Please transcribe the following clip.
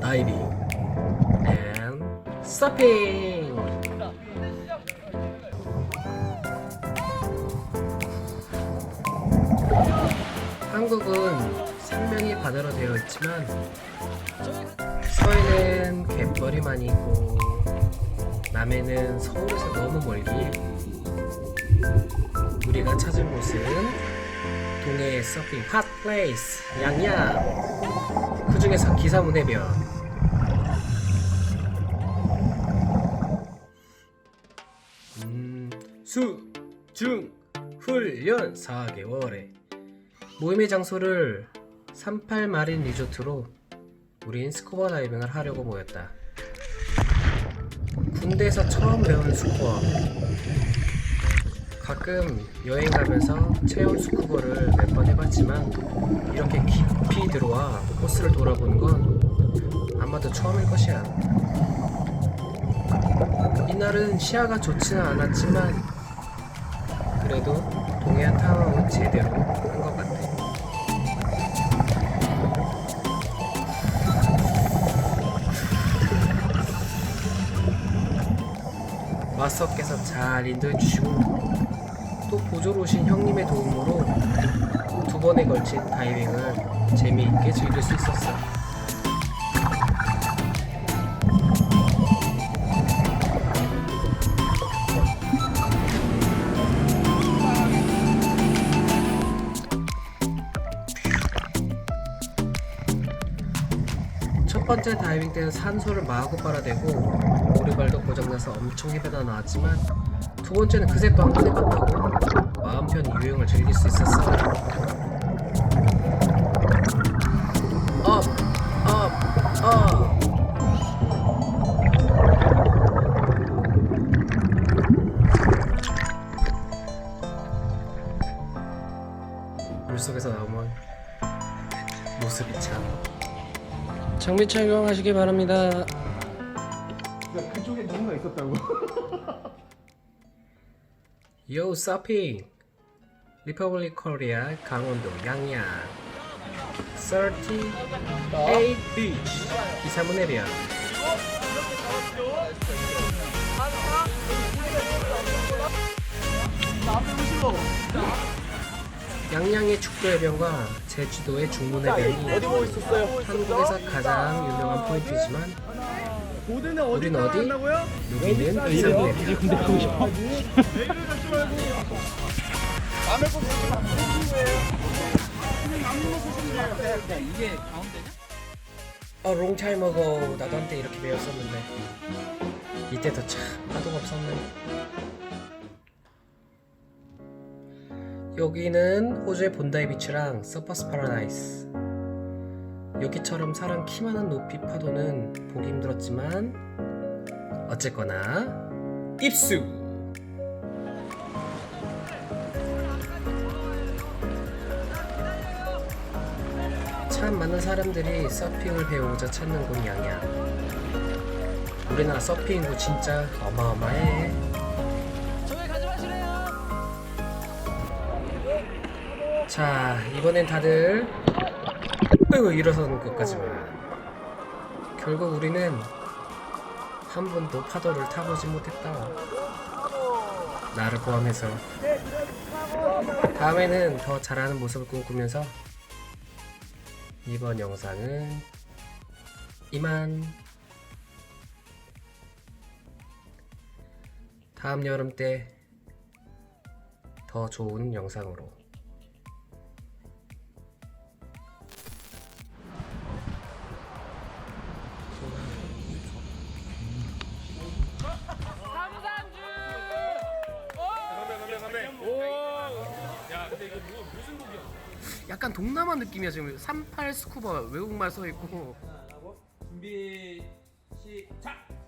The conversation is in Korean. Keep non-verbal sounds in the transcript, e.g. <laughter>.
다이빙 and 서핑. 한국은 생명이 바다로 되어 있지만 서해는 갯벌이 많이 있고 남해는 서울에서 너무 멀기 우리가 찾은 곳은 동해의 서핑 핫 플레이스 양양. 그 중에서 기사문 해변 음, 수, 중, 훈련 4개월에 모임의 장소를 38 마린 리조트로 우린 스쿠버 다이빙을 하려고 모였다. 군대에서 처음 배운 스쿠버. 가끔 여행 가면서 체험 스쿠버를 몇 번 해봤지만 이렇게 깊이 들어와 코스를 돌아보는 건 아마도 처음일 것이야. 이날은 시야가 좋지는 않았지만 그래도 동해안 탐험은 제대로 한 것 같아. 마스터께서 잘 인도해 주시고 또 보조로 오신 형님의 도움으로 두 번에 걸친 다이빙을 재미있게 즐길 수 있었어. 첫 번째 다이빙 때는 산소를 마구 빨아대고 오리발도 고장나서 엄청 헤매다 나왔지만 두 번째는 그새 또한번 해봤다고 마음 편히 유행을 즐길 수 있었어. 업, 업, 업. 물속에서 나오면 모습이 참 장비 착용하시기 바랍니다. 그쪽에 누군가 있었다고. <laughs> 요 서핑 리퍼블릭 코리아 강원도 양양. 38 비치 이사문 해변. 양양의 축구 해변과 제주도의 중문 해변이? 한국에서 가장 유명한 포인트지만 보드는 어디? 나가고요? 여기는 이사문 해변 근데 가고 싶어. 남의 거 보지 마. 이게 가운데냐? 어 롱타임 어고 나도 한때 이렇게 배웠었는데 이때도 참 파도가 없었네 여기는 호주의 본다이 비치랑 서퍼스 파라다이스 여기처럼 사람 키만한 높이 파도는 보기 힘들었지만 어쨌거나 입수 참 많은 사람들이 서핑을 배우고자 찾는 곳 양양. 우리나라 서핑 인구 진짜 어마어마해. 자, 이번엔 다들 아이고 일어서는 것까지만. 결국 우리는 한 번도 파도를 타보지 못했다. 나를 포함해서. 다음에는 더 잘하는 모습을 꿈꾸면서 이번 영상은 이만. 다음 여름 때 더 좋은 영상으로. 약간 동남아 느낌이야 지금 38 스쿠버 외국말 써 있고 준비 시작.